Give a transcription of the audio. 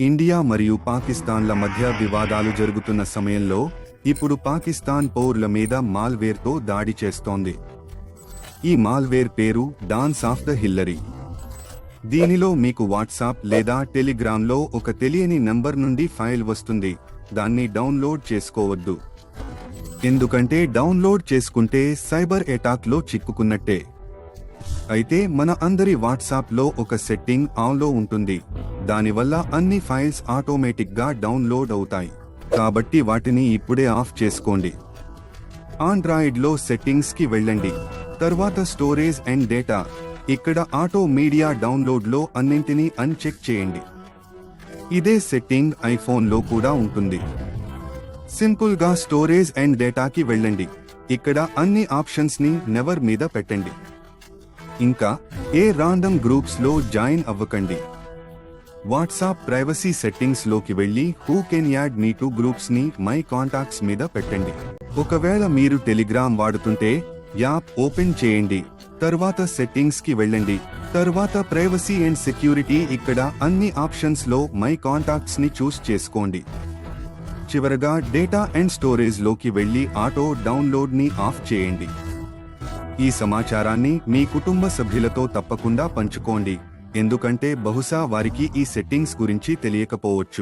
India మరియు పాకిస్తాన్ల మధ్య వివాదాలు జరుగుతున్న సమయంలో ఇప్పుడు పాకిస్తాన్ పౌరుల మీద మాల్వేర్తో దాడి చేస్తోంది. ఈ మాల్వేర్ పేరు డాన్స్ ఆఫ్ ద హిల్లరీ. దీనిలో మీకు వాట్సాప్ లేదా టెలిగ్రామ్లో ఒక తెలియని నంబర్ నుండి ఫైల్ వస్తుంది. దాన్ని డౌన్లోడ్ చేసుకోవద్దు. ఎందుకంటే డౌన్లోడ్ చేసుకుంటే సైబర్ అటాక్లో చిక్కుకున్నట్టే. అయితే మన అందరి వాట్సాప్లో ఒక సెట్టింగ్ ఆన్లో ఉంటుంది. దానివల్ల అన్ని ఫైల్స్ ఆటోమేటిక్గా డౌన్లోడ్ అవుతాయి. కాబట్టి వాటిని ఇప్పుడే ఆఫ్ చేసుకోండి. ఆండ్రాయిడ్లో సెట్టింగ్స్కి వెళ్ళండి. తర్వాత స్టోరేజ్ అండ్ డేటా. ఇక్కడ ఆటో మీడియా డౌన్లోడ్లో అన్నింటినీ అన్చెక్ చేయండి. ఇదే సెట్టింగ్ ఐఫోన్లో కూడా ఉంటుంది. సింపుల్గా స్టోరేజ్ అండ్ డేటాకి వెళ్ళండి. ఇక్కడ అన్ని ఆప్షన్స్ని నెవర్ మీద పెట్టండి. ఇంకా ఏ రాండమ్ గ్రూప్స్లో జాయిన్ అవ్వకండి. వాట్సాప్ ప్రైవసీ సెట్టింగ్స్లోకి వెళ్ళి who can add me to గ్రూప్స్ని my contacts మీద పెట్టండి. ఒకవేళ మీరు టెలిగ్రామ్ వాడుతుంటే యాప్ ఓపెన్ చేయండి. తర్వాత సెట్టింగ్స్కి వెళ్ళండి. తర్వాత ప్రైవసీ అండ్ సెక్యూరిటీ ఇక్కడ అన్ని ఆప్షన్స్లో మై కాంటాక్ట్స్ని చూస్ చేసుకోండి. చివరగా డేటా అండ్ స్టోరేజ్లోకి వెళ్ళి ఆటో డౌన్లోడ్ని ఆఫ్ చేయండి. ఈ సమాచారాన్ని మీ కుటుంబ సభ్యులతో తప్పకుండా పంచుకోండి. ఎందుకంటే బహుశా వారికి ఈ సెట్టింగ్స్ గురించి తెలియకపోవచ్చు.